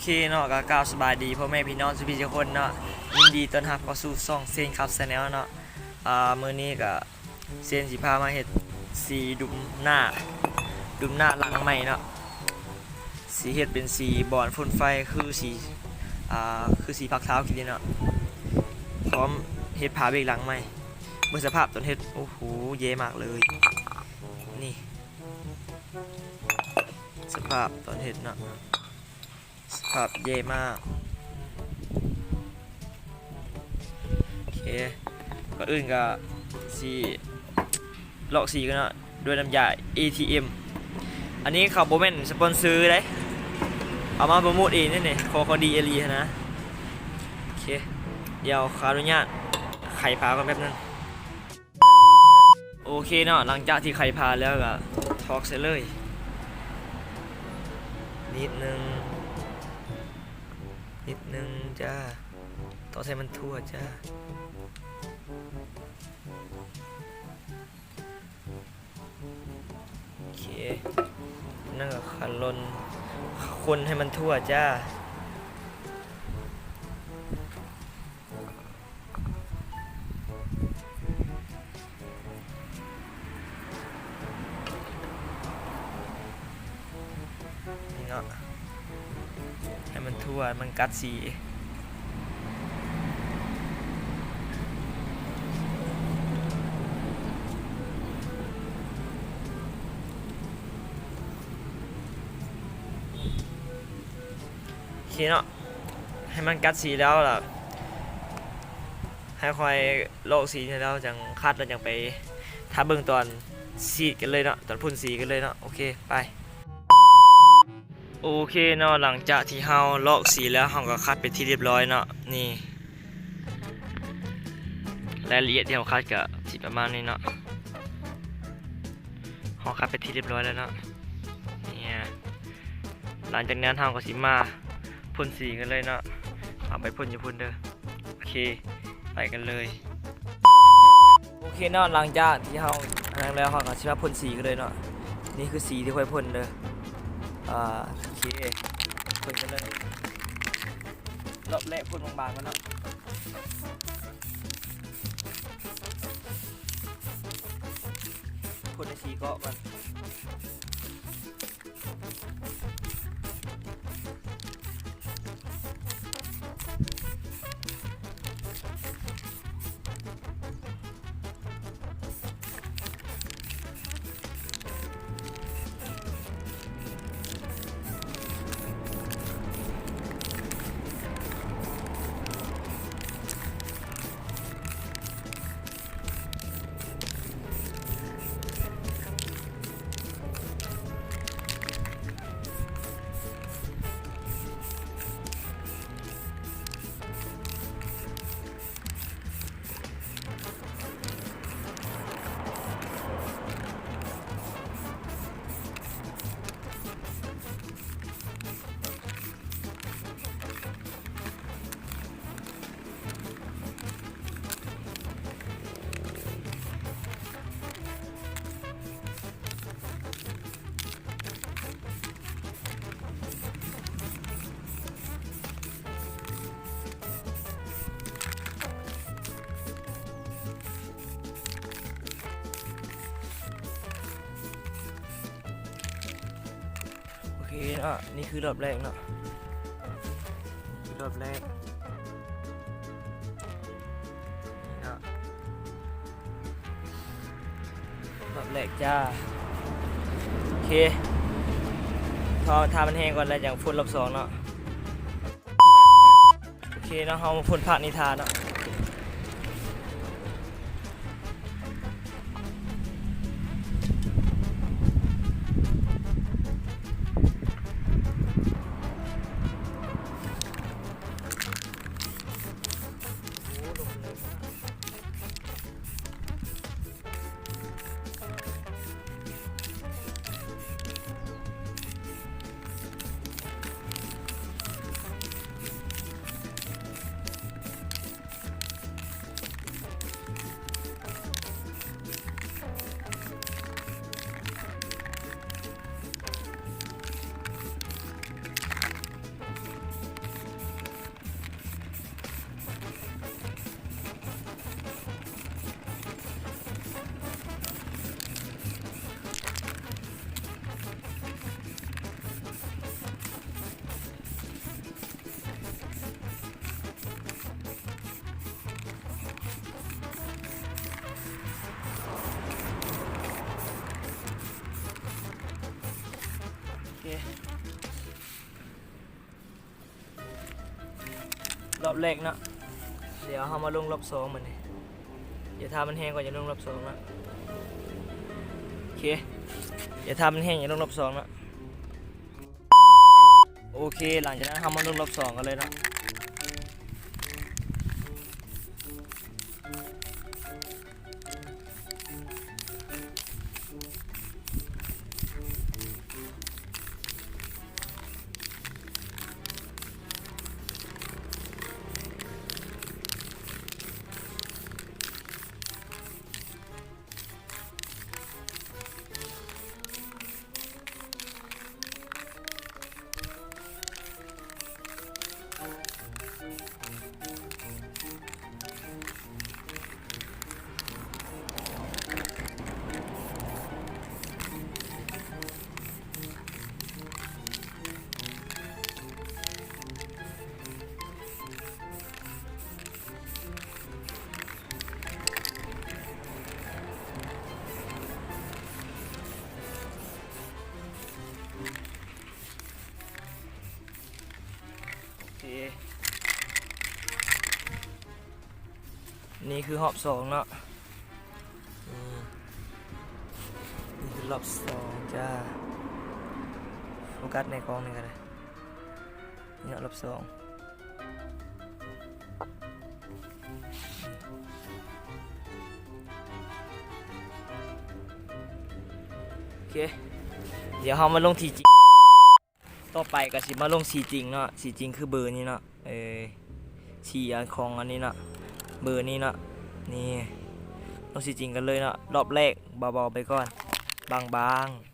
เคเนาะก็กล่าวสบายดีพ่อแม่พี่น้องสุพิทุกคนเนาะยินดีต้อนรับเข้าสู่ช่องเซนครับแนลเนาะอ่ามื้อนี้ก็เซนสิพามาเฮ็ดสีดุมหน้า ดุมหน้าหลังใหม่เนาะสีเฮ็ดเป็นสีบอนพ่นไฟคือสีอ่าคือสีพักเท้าคิดเนาะพร้อมเฮ็ดผาเบรกหลังใหม่เมื่อสภาพตอนเฮ็ดโอ้โหเย่มากเลย นี่ สภาพตอนเฮ็ดเนาะ สภาพเย่มากโอเคก่อนอื่นก็สีลอกสีกันเนาะด้วยน้ำยา ATM อันนี้เขาโบแมนสปอนเซอร์เลยเอามาโปรโมทเองนี่นี่ขอขอดีเอลีนะโอเคเดี๋ยวขออนุญาตไข่พากันแป๊บนึงโอเคเนาะหลังจากที่ไข่พาแล้วก็ทอกเสร็จเลยนิดนึง นิดนึงจ้าต้องใส่มันทั่วจ้าโอเคนั่นก็คันลนคนให้มันทั่วจ้านี่เนาะ ให้มันทั่วมันกัดสีโอเนาะให้มันกัดสีแล้วล่ะให้คอยโลกสีแล้วจังคัดแล้วจังไปท้าเบิ่งตอนสีกันเลยเนาะตอนพ่นสีกันเลยเนาะโอเคไป โอเคเนาะหลังจากที่เฮาลอกสีแล้วเฮาก็คัดไปที่เรียบร้อยเนาะนี่รายละเอียดที่เฮาคัดก็สิประมาณนี้เนาะเฮาคัดไปที่เรียบร้อยแล้วเนาะเนี่ยหลังจากนั้นเฮาก็สิมาพ่นสีกันเลยเนาะเอาไปพ่นอยู่พ่นเด้อโอเคไปกันเลยโอเคเนาะหลังจากที่เฮาอันนั้นแล้วเฮาก็สิมาพ่นสีกันเลยเนาะนี่คือสีที่ค่อยพ่นเด้อ อ่าโอเคคุยกันเลยรอบแรกพูดบางๆกันเนาะพูดในสีเกาะมัน อเคเนาะนี่คือรอบแรกเนาะคือรอบแรกนี่เนาะรอบแรกจ้าโอเคพอทามันแห้งก่อนแล้วอย่างพ่นรอบสองเนาะโอเคเนาะเรามาพ่นผักนิทานเนาะ รอบแรกเนาะเดี๋ยวเขามาลงรอบสองมันนี่เดี๋ยวทามันแห้งก่อนจะลงรอบสองนะโอเคเดี๋ยวทามันแห้งอย่าลงรอบสองนะโอเค หลังจากนั้นทำมาลงรอบสองกันเลยนะ นี่คือหอบสองเนาะนี่คือรอบสองจ้าโฟกัสในกล้องนี่ก็ได้นี่รอบสองโอเค เดี๋ยวเรามาลงทีจริง ต่อไปก็สิมาลงสีจริงเนาะสีจริงคือเบอร์นี้เนาะเออสีอันของอันนี้เนาะเบอร์นี้เนาะ นี่ลงสีจริงกันเลยเนาะรอบแรกเบาๆไปก่อน บางๆ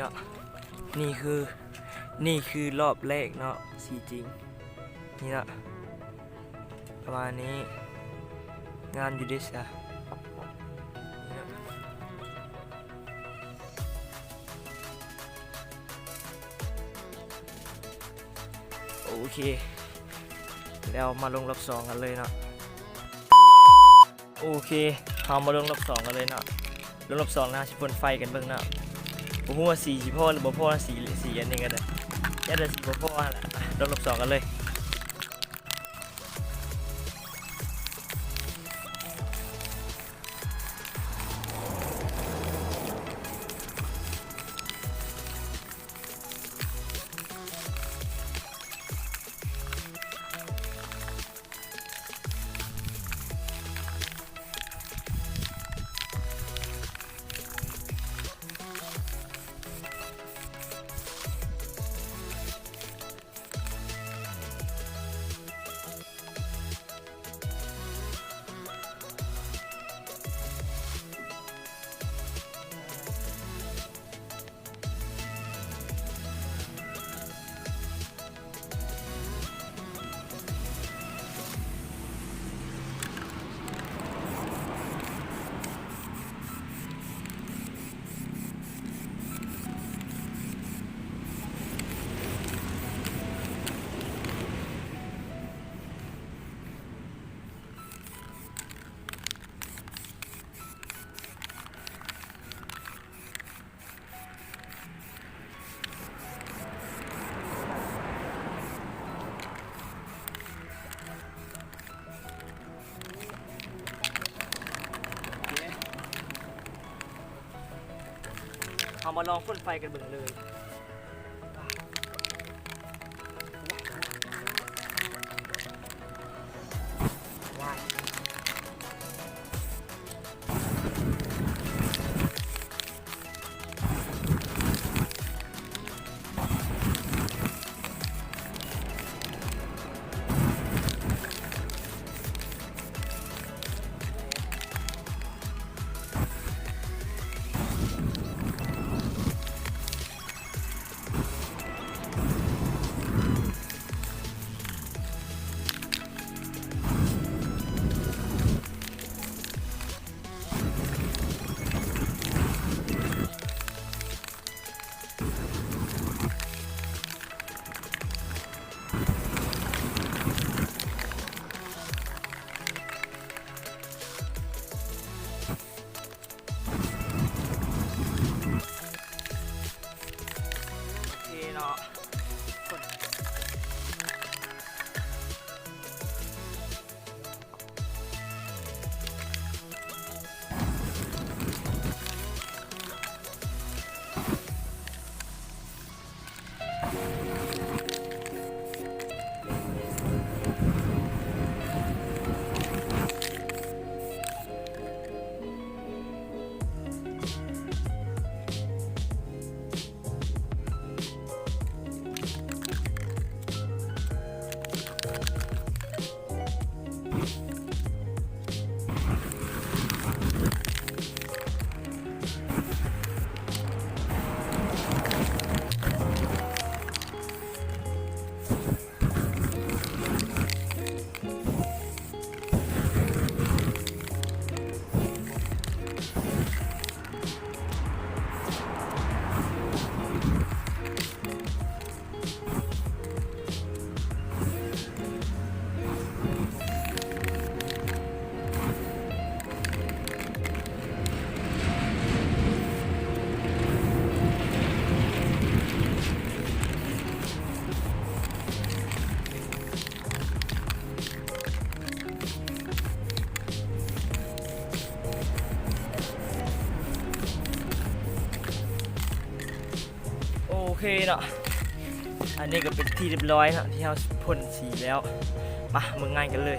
เนาะนี่คือนี่คือรอบแรกเนาะสีจริง นี่เนาะประมาณนี้ งานยูดิสอะนี่เนาะโอเค แล้วมาลงรอบสองกันเลยเนาะโอเคเรามาลงรอบสองกันเลยเนาะลงรอบสองนะชิพนไฟกันเบิ่งเนาะ ผมว่าสีสิพ่อหรือบ่พ่อสีสีอันนี้ก็ได้ยัดแต่สีบ่พ่อละลองรอบสองกันเลย มาลองพ่นไฟกันเบิ่งเลย เคเนาะอันนี้ก็เป็นที่เรียบร้อยเนาะที่เราพ่นสีแล้วมามึงง่านกันเลย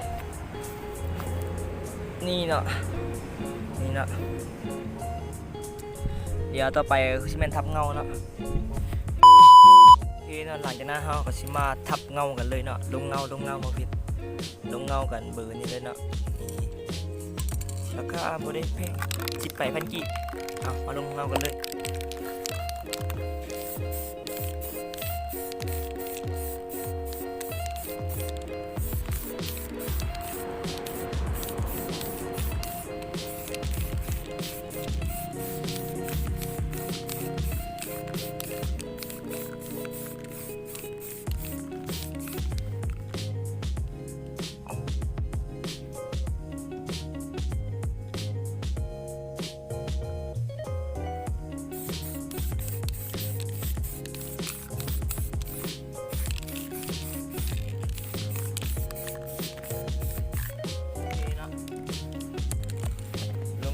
นี่เนาะนี่เนาะเดี๋ยวต่อไปคือสิแม่นทับเงาเนาะโอเคเนาะหลังจากนั้นเราก็สิมาทับเงากันเลยเนาะลงเงาลงเงามาผิดลงเงากันเบอร์นี้เลยเนาะนี่ราคาบ่ได้แพงจิบไปพันกี่เอามาลงเงากันเลย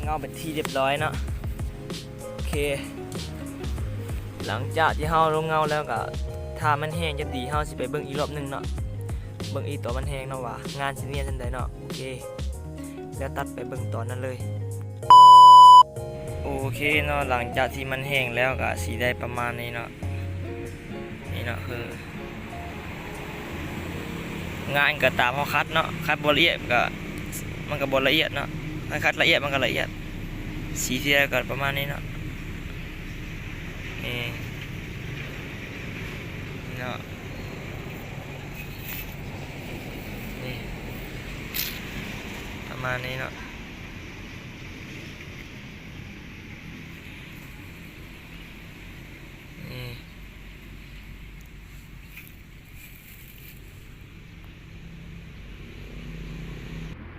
เงาเป็นที่เรียบร้อยเนาะโอเค หลังจากที่เฮาลงเงาแล้วก็ถ้ามันแห้งจะดีเฮาสิไปเบิ่งอีกรอบหนึงเนาะเบิ่งอีตัวมันแห้งเนาะว่างานสิเนียนจังไดเนาะโอเคแล้วตัดไปเบิ่งตอนนั้นเลยโอเคเนาะหลังจากที่มันแห้งแล้วก็สีได้ประมาณนี้เนาะนี่เนาะคืองานก็ตามเขาคัดเนาะคัดบละเอียดก็มันก็บละเอียดเนาะคัดละเอียดมันก็ละเอียด สีที่ได้ก็ประมาณนี้เนาะนี่เนาะนี่ประมาณนี้เนาะนี่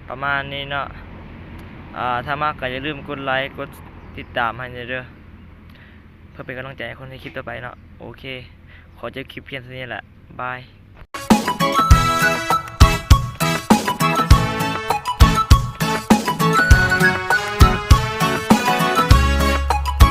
ประมาณนี้เนาะ ถ้ามากก็อย่าลืมกดไลค์กดติดตามให้เด้อเพื่อเป็นกำลังใจให้คนในคลิปต่อไปเนาะโอเค ขอจบคลิปเพียงเท่านี้แหละบาย